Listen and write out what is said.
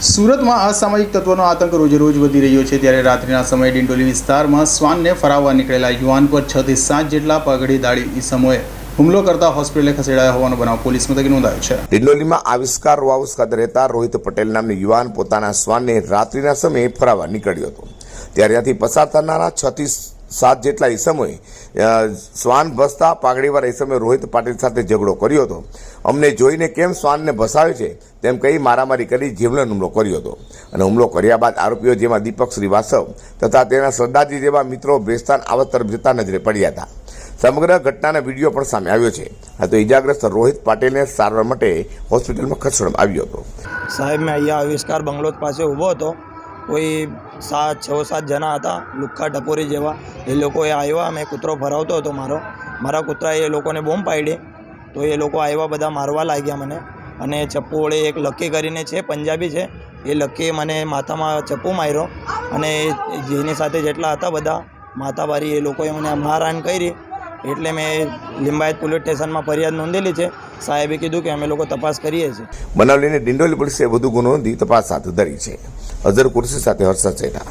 સુરતમાં અસામાજિક તત્વોનો આતંક રોજે રોજ વધી રહ્યો છે ત્યારે રાત્રિના સમયે ડિંડોલી વિસ્તારમાં શ્વાનને ફરાવવા નીકળેલા યુવાન પર છ થી સાત જેટલા પગડી દાડી ઈસમોએ હુમલો કરતા હોસ્પિટલે ખસેડાયા હોવાનો બનાવ પોલીસ મથકે નોંધાયો છે. ડિંડોલીમાં આવિષ્કાર રો ખાતે રહેતા રોહિત પટેલ નામનો યુવાન પોતાના શ્વાનને રાત્રિના સમયે ફરાવવા નીકળ્યો હતો. ત્યારે ત્યાંથી પસાર થનારા છ થી સાત જેટલા ઈસમોએ શ્વાન ભસતા પાઘડીવાળા ઈસમે રોહિત પાટીલ સાથે ઝઘડો કર્યો હતો. અમને જોઈને કેમ શ્વાનને ભસાવે છે? તેમ કહી મારામારી કરી જીવલેણ હુમલો કર્યો હતો. અને હુમલો કર્યા બાદ આરોપીઓ જેમાં દીપક શ્રીવાસ્તવ તથા તેના સરદારજી જેવા મિત્રો ભેસ્તાન આવત તરફ જતા નજરે પડ્યા હતા. સમગ્ર ઘટનાનો વીડિયો પણ સામે આવ્યો છે. આ તો ઇજાગ્રસ્ત રોહિત પાટીલને સારવાર માટે હોસ્પિટલમાં ખસેડવામાં આવ્યો હતો. સાહેબ, મેં અહીંયા આવિષ્કાર બંગલોદ પાસે ઊભો હતો. કોઈ સાત, છ, સાત જણા હતા લુખ્ખા ટપોરી જેવા. એ લોકોએ આવ્યા, મેં કૂતરો ભરાવતો હતો મારો. મારા કૂતરાએ એ લોકોને બોમ્બ પાડી. તો એ લોકો આવ્યા, બધા મારવા લાગ્યા મને. અને ચપ્પુ વડે એક લક્કી કરીને છે, પંજાબી છે. એ લક્કીએ મને માથામાં ચપ્પુ માર્યો અને જેની સાથે જેટલા હતા બધા માતાબારી એ લોકોએ મને મારહાણ કરી. એટલે મેં લિંબાયત પોલીસ સ્ટેશનમાં ફરિયાદ નોંધેલી છે. સાહેબે કીધું કે અમે લોકો તપાસ કરીએ છીએ. બનાવ લઈને ડિંડોલી પોલીસે વધુ ગુનો નોંધી તપાસ હાથ ધરી છે. અઝર કુર્સી સાથે હર્ષદ સેઠા